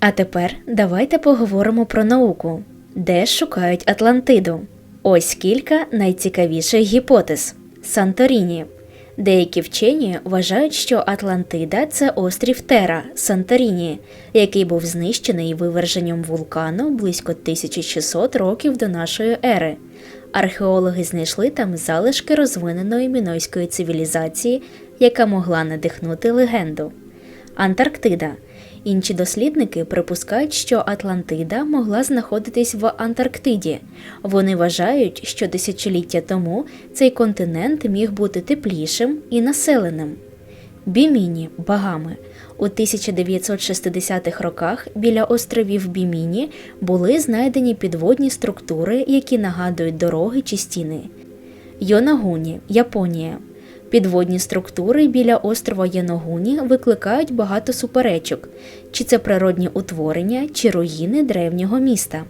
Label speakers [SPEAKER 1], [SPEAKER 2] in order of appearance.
[SPEAKER 1] А тепер давайте поговоримо про науку. Де шукають Атлантиду? Ось кілька найцікавіших гіпотез. Санторіні. Деякі вчені вважають, що Атлантида це острів Тера Санторіні, який був знищений виверженням вулкану близько 1600 років до нашої ери. Археологи знайшли там залишки розвиненої мінойської цивілізації, яка могла надихнути легенду. Антарктида. Інші дослідники припускають, що Атлантида могла знаходитись в Антарктиді. Вони вважають, що тисячоліття тому цей континент міг бути теплішим і населеним. Біміні, Багами. У 1960-х роках біля островів Біміні були знайдені підводні структури, які нагадують дороги чи стіни. Йонагуні, Японія. Підводні структури біля острова Яногуні викликають багато суперечок, чи це природні утворення, чи руїни древнього міста.